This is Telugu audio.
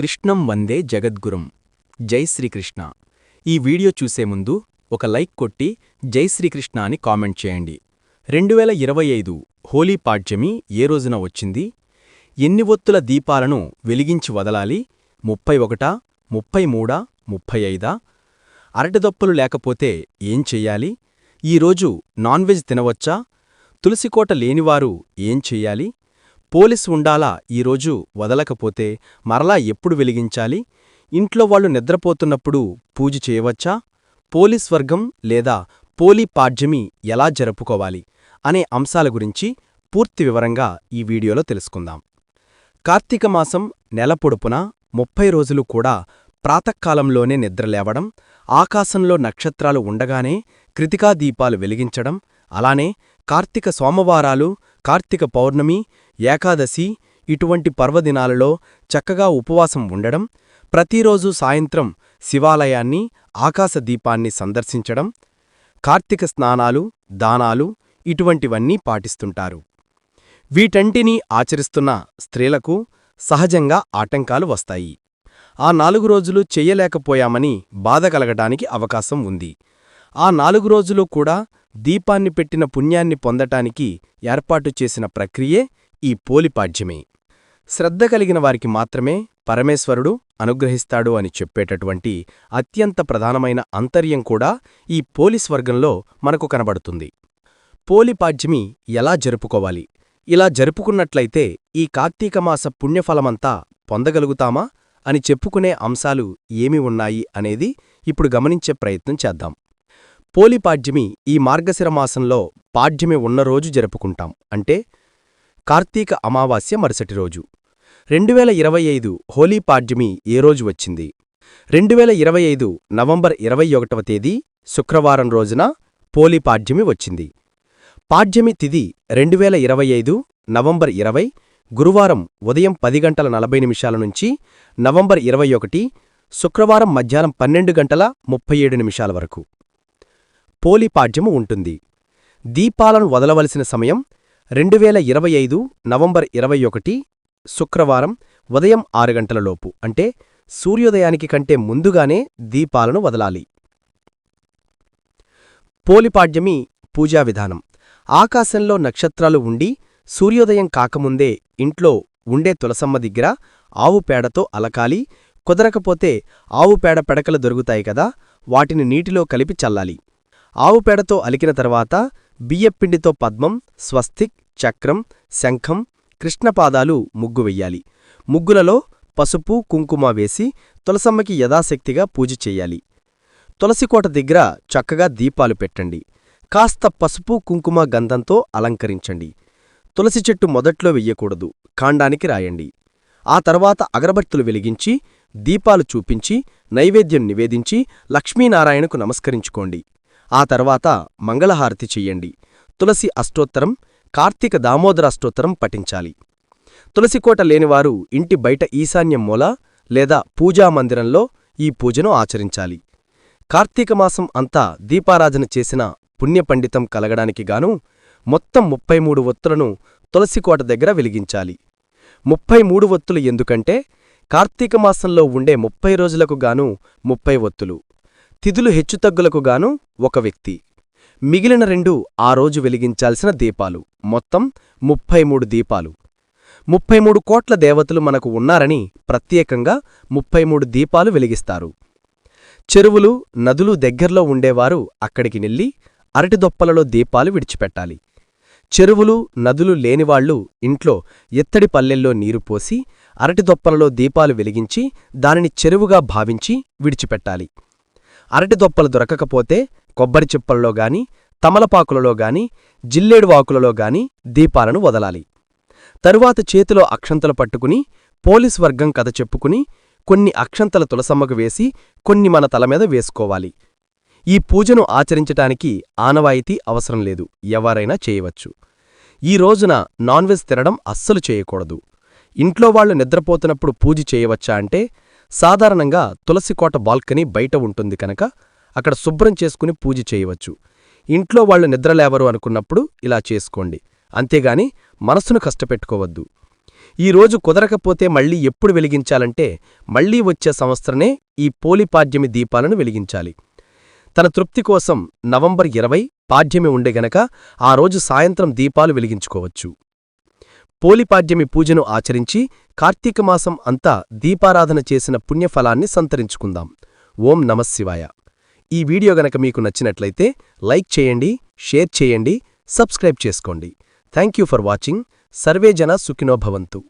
కృష్ణం వందే జగద్గురుం. జై శ్రీకృష్ణ. ఈ వీడియో చూసే ముందు ఒక లైక్ కొట్టి జై శ్రీకృష్ణ అని కామెంట్ చేయండి. రెండు వేల ఇరవై ఐదు హోలీ పాడ్యమి ఏ రోజున వచ్చింది? ఎన్ని ఒత్తుల దీపాలను వెలిగించి వదలాలి? ముప్పై ఒకటా ముప్పై మూడా ముప్పై ఐదా? అరటిదొప్పలు లేకపోతే ఏం చెయ్యాలి? ఈరోజు నాన్ వెజ్ తినవచ్చా? తులసికోట లేనివారు ఏం చెయ్యాలి? పోలీస్ ఉండాలా ఈరోజు వదలకపోతే మరలా ఎప్పుడు వెలిగించాలి? ఇంట్లో వాళ్ళు నిద్రపోతున్నప్పుడు పూజ చేయవచ్చా? పోలీస్ వర్గం లేదా పోలీ పాడ్యమి ఎలా జరుపుకోవాలి? అనే అంశాల గురించి పూర్తి వివరంగా ఈ వీడియోలో తెలుసుకుందాం. కార్తీక మాసం నెల పొడుపున ముప్పై రోజులు కూడా ప్రాతకాలంలోనే నిద్రలేవడం ఆకాశంలో నక్షత్రాలు ఉండగానే కృతికా దీపాలు వెలిగించడం అలానే కార్తీక సోమవారాలు కార్తీక పౌర్ణమి ఏకాదశి ఇటువంటి పర్వదినాలలో చక్కగా ఉపవాసం ఉండడం ప్రతిరోజు సాయంత్రం శివాలయాన్ని ఆకాశదీపాన్ని సందర్శించడం కార్తీక స్నానాలు దానాలు ఇటువంటివన్నీ పాటిస్తుంటారు. వీటంటినీ ఆచరిస్తున్న స్త్రీలకు సహజంగా ఆటంకాలు వస్తాయి. ఆ నాలుగు రోజులు చెయ్యలేకపోయామని బాధ కలగటానికి అవకాశం ఉంది. ఆ నాలుగు రోజులు కూడా దీపాన్ని పెట్టిన పుణ్యాన్ని పొందటానికి ఏర్పాటు చేసిన ప్రక్రియే ఈ పోలిపాడ్యమే. శ్రద్ధ కలిగిన వారికి మాత్రమే పరమేశ్వరుడు అనుగ్రహిస్తాడు అని చెప్పేటటువంటి అత్యంత ప్రధానమైన అంతర్యం కూడా ఈ పోలీస్ వర్గంలో మనకు కనబడుతుంది. పోలిపాడ్యమి ఎలా జరుపుకోవాలి? ఇలా జరుపుకున్నట్లయితే ఈ కార్తీకమాస పుణ్యఫలమంతా పొందగలుగుతామా? అని చెప్పుకునే అంశాలు ఏమి ఉన్నాయి అనేది ఇప్పుడు గమనించే ప్రయత్నం చేద్దాం. పోలిపాడ్యమి ఈ మార్గశిర మాసంలో పాడ్యమి ఉన్న రోజు జరుపుకుంటాం. అంటే కార్తీక అమావాస్య మరుసటి రోజు. రెండువేల ఇరవై ఐదు హోలీ పాడ్యమి ఏ రోజు వచ్చింది? రెండువేల ఇరవై ఐదు నవంబర్ ఇరవై ఒకటవ తేదీ శుక్రవారం రోజున పోలీ పాడ్యమి వచ్చింది. పాడ్యమి తిది రెండువేల ఇరవై ఐదు నవంబర్ ఇరవై గురువారం ఉదయం పది గంటల నలభై నిమిషాల నుంచి నవంబర్ ఇరవై ఒకటి శుక్రవారం మధ్యాహ్నం పన్నెండు గంటల ముప్పై ఏడు నిమిషాల వరకు. పోలిపాడ్యము ఉంటుంది. దీపాలను వదలవలసిన సమయం రెండువేల ఇరవై ఐదు నవంబర్ ఇరవై ఒకటి శుక్రవారం ఉదయం ఆరు గంటలలోపు అంటే సూర్యోదయానికి కంటే ముందుగానే దీపాలను వదలాలి. పోలిపాడ్యమి పూజా విధానం. ఆకాశంలో నక్షత్రాలు ఉండి సూర్యోదయం కాకముందే ఇంట్లో ఉండే తులసమ్మ దగ్గర ఆవు పేడతో అలకాలి కుదరకపోతే ఆవు పేడ పెడకలు దొరుకుతాయి కదా వాటిని నీటిలో కలిపి చల్లాలి. ఆవు పేడతో అలికిన తర్వాత బియ్యపిండితో పద్మం స్వస్తిక్ చక్రం శంఖం కృష్ణపాదాలు ముగ్గు వెయ్యాలి. ముగ్గులలో పసుపు కుంకుమ వేసి తులసమ్మకి యథాశక్తిగా పూజ చెయ్యాలి తులసికోట దగ్గర చక్కగా దీపాలు పెట్టండి. కాస్త పసుపు కుంకుమ గంధంతో అలంకరించండి. తులసి చెట్టు మొదట్లో వెయ్యకూడదు. కాండానికి రాయండి. ఆ తర్వాత అగరబత్తులు వెలిగించి దీపాలు చూపించి నైవేద్యం నివేదించి లక్ష్మీనారాయణకు నమస్కరించుకోండి. ఆ తర్వాత మంగళహారతి చెయ్యండి. తులసి అష్టోత్తరం కార్తీక దామోదర అష్టోత్తరం పఠించాలి. తులసికోట లేనివారు ఇంటి బయట ఈశాన్యం మూల లేదా పూజామందిరంలో ఈ పూజను ఆచరించాలి. కార్తీకమాసం అంతా దీపారాధన చేసిన పుణ్యపండితం కలగడానికి గాను మొత్తం ముప్పై మూడు ఒత్తులను తులసికోట దగ్గర వెలిగించాలి. ముప్పై మూడు ఒత్తులు ఎందుకంటే కార్తీకమాసంలో ఉండే ముప్పై రోజులకు గాను ముప్పై ఒత్తులు. తిథులు హెచ్చుతగ్గులకు గాను ఒక వ్యక్తి. మిగిలిన రెండు ఆ రోజు వెలిగించాల్సిన దీపాలు. మొత్తం ముప్పై మూడు దీపాలు. ముప్పై మూడు కోట్ల దేవతలు మనకు ఉన్నారని ప్రత్యేకంగా ముప్పై మూడు దీపాలు వెలిగిస్తారు. చెరువులు నదులు దగ్గర్లో ఉండేవారు అక్కడికి నెల్లి అరటిదొప్పలలో దీపాలు విడిచిపెట్టాలి. చెరువులు నదులు లేనివాళ్ళు ఇంట్లో ఎత్తడి పల్లెల్లో నీరు పోసి అరటిదొప్పలలో దీపాలు వెలిగించి దానిని చెరువుగా భావించి విడిచిపెట్టాలి. అరటి దొప్పలు దొరకకపోతే కొబ్బరి చిప్పల్లో గాని తమలపాకులలో గాని జిల్లేడువాకులలో గాని దీపాలను వదలాలి. తరువాత చేతిలో అక్షంతలు పట్టుకుని పోలీస్ వర్గం కథ చెప్పుకుని కొన్ని అక్షంతల తులసమ్మకు వేసి కొన్ని మన తలమీద వేసుకోవాలి. ఈ పూజను ఆచరించటానికి ఆనవాయితీ అవసరం లేదు ఎవరైనా చేయవచ్చు. ఈ రోజున నాన్ వెజ్ తినడం అస్సలు చేయకూడదు. ఇంట్లో వాళ్ళు నిద్రపోతున్నప్పుడు పూజ చేయవచ్చా అంటే సాధారణంగా తులసికోట బాల్కనీ బయట ఉంటుంది కనుక అక్కడ శుభ్రం చేసుకుని పూజ చేయవచ్చు. ఇంట్లో వాళ్ళు నిద్రలేవరు అనుకున్నప్పుడు ఇలా చేసుకోండి. అంతేగాని మనస్సును కష్టపెట్టుకోవద్దు. ఈ రోజు కుదరకపోతే మళ్ళీ ఎప్పుడు వెలిగించాలంటే మళ్ళీ వచ్చే సంవత్సరమే ఈ పోలిపాడ్యమి దీపాలను వెలిగించాలి. తన తృప్తి కోసం నవంబర్ ఇరవై పాడ్యమి ఉండే గనక ఆ రోజు సాయంత్రం దీపాలు వెలిగించుకోవచ్చు. పోలిపాడ్యమి పూజను ఆచరించి కార్తీక మాసం అంతా దీపారాధన చేసిన పుణ్యఫలాన్ని సంతరించుకుందాం. ఓం నమశివాయ ఈ వీడియో గనక మీకు నచ్చినట్లయితే లైక్ చేయండి షేర్ చేయండి సబ్స్క్రైబ్ చేసుకోండి. Thank you for watching. Survey జన సుఖినో భవంతు.